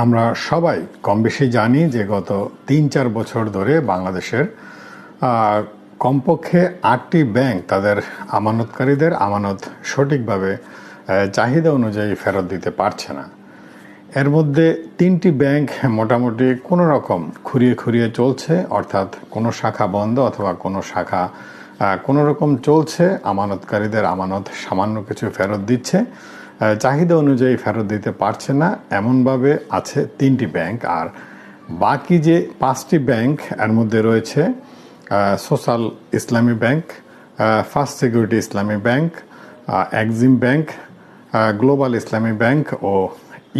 আমরা সবাই কম বেশি জানি যে গত তিন চার বছর ধরে বাংলাদেশের কমপক্ষে আটটি ব্যাংক তাদের আমানতকারীদের আমানত সঠিকভাবে চাহিদা অনুযায়ী ফেরত দিতে পারছে না। এর মধ্যে তিনটি ব্যাংক মোটামুটি কোনো রকম খুঁড়িয়ে খুঁড়িয়ে চলছে, অর্থাৎ কোনো শাখা বন্ধ অথবা কোনো শাখা কোনো রকম চলছে, আমানতকারীদের আমানত সামান্য কিছু ফেরত দিচ্ছে। চাহিদা অনুযায়ী ফেরত দিতে পারছে না। এমনভাবে আছে তিনটি ব্যাংক আর বাকি যে পাঁচটি ব্যাংক, এর মধ্যে রয়েছে social Islami bank first security Islami bank Exim bank global Islami bank ও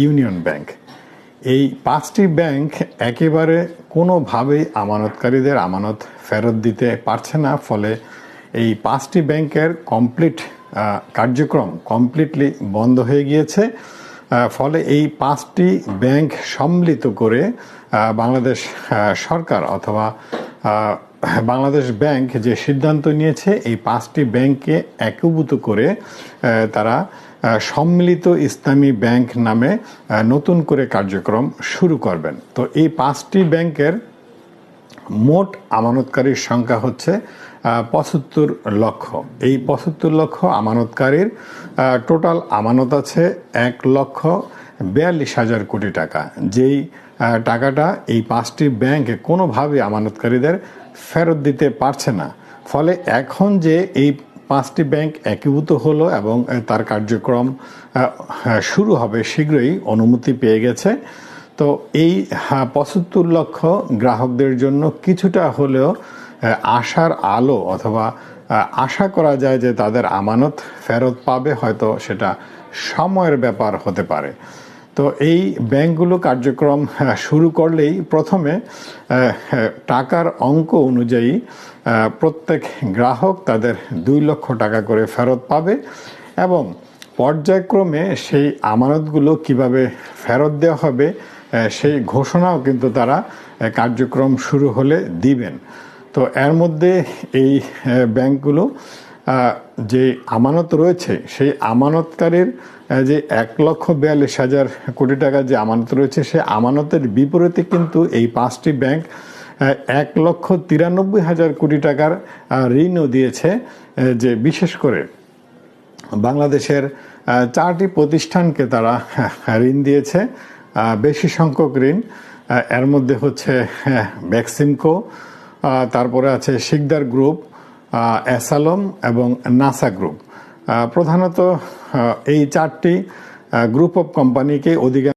ইউনিয়ন ব্যাংক। এই পাঁচটি ব্যাংক একেবারে কোনোভাবেই আমানতকারীদের আমানত ফেরত দিতে পারছে না, ফলে এই পাঁচটি ব্যাংকের কমপ্লিট কার্যক্রম কমপ্লিটলি বন্ধ হয়ে গিয়েছে। ফলে এই পাঁচটি ব্যাংক সম্মিলিত করে বাংলাদেশ সরকার অথবা বাংলাদেশ ব্যাংক যে সিদ্ধান্ত নিয়েছে, এই পাঁচটি ব্যাংককে একীভূত করে তারা সম্মিলিত ইসলামী ব্যাংক নামে নতুন করে কার্যক্রম শুরু করবেন। তো এই পাঁচটি ব্যাংকের মোট আমানতকারীর সংখ্যা হচ্ছে পঁচাত্তর লক্ষ। এই পঁচাত্তর লক্ষ আমানতকারীর টোটাল আমানত আছে এক লক্ষ বিয়াল্লিশ হাজার কোটি টাকা। যেই টাকাটা এই পাঁচটি ব্যাংক কোনোভাবে আমানতকারীদের ফেরত দিতে পারছে না। ফলে এখন যে এই পাঁচটি ব্যাংক একীভূত হলো এবং তার কার্যক্রম হ্যাঁ, শুরু হবে শীঘ্রই অনুমতি পেয়ে গেছে। তো এই হ্যাঁ, পঁচাত্তর লক্ষ গ্রাহকদের জন্য কিছুটা হলেও আশার আলো অথবা আশা করা যায় যে তাদের আমানত ফেরত পাবে হয়তো সেটা সময়ের ব্যাপার হতে পারে। তো এই ব্যাংকগুলো কার্যক্রম আহ, শুরু করলেই প্রথমে হ্যাঁ, টাকার অঙ্ক অনুযায়ী প্রত্যেক গ্রাহক তাদের দুই লক্ষ টাকা করে ফেরত পাবে এবং পর্যায়ক্রমে সেই আমানতগুলো কীভাবে ফেরত দেওয়া হবে সেই ঘোষণাও কিন্তু তারা কার্যক্রম শুরু হলে দিবেন। তো এর মধ্যে এই ব্যাংকগুলো যে আমানত রয়েছে, সেই আমানতকারীর যে এক লক্ষ বিয়াল্লিশ হাজার কোটি টাকা যে আমানত রয়েছে সেই আমানতের বিপরীতে কিন্তু এই পাঁচটি ব্যাংক এক লক্ষ তিরানব্বই হাজার কোটি টাকার ঋণও দিয়েছে যে বিশেষ করে বাংলাদেশের চারটি প্রতিষ্ঠানকে তারা ঋণ দিয়েছে বেশি সংখ্যক ঋণ এর মধ্যে হচ্ছে ভ্যাকসিমকো আহ, তারপরে আছে শিকদার গ্রুপ অ্যাসালম এবং নাসা গ্রুপ। প্রধানত এই চারটি গ্রুপ অফ কোম্পানিকে অধিকাংশ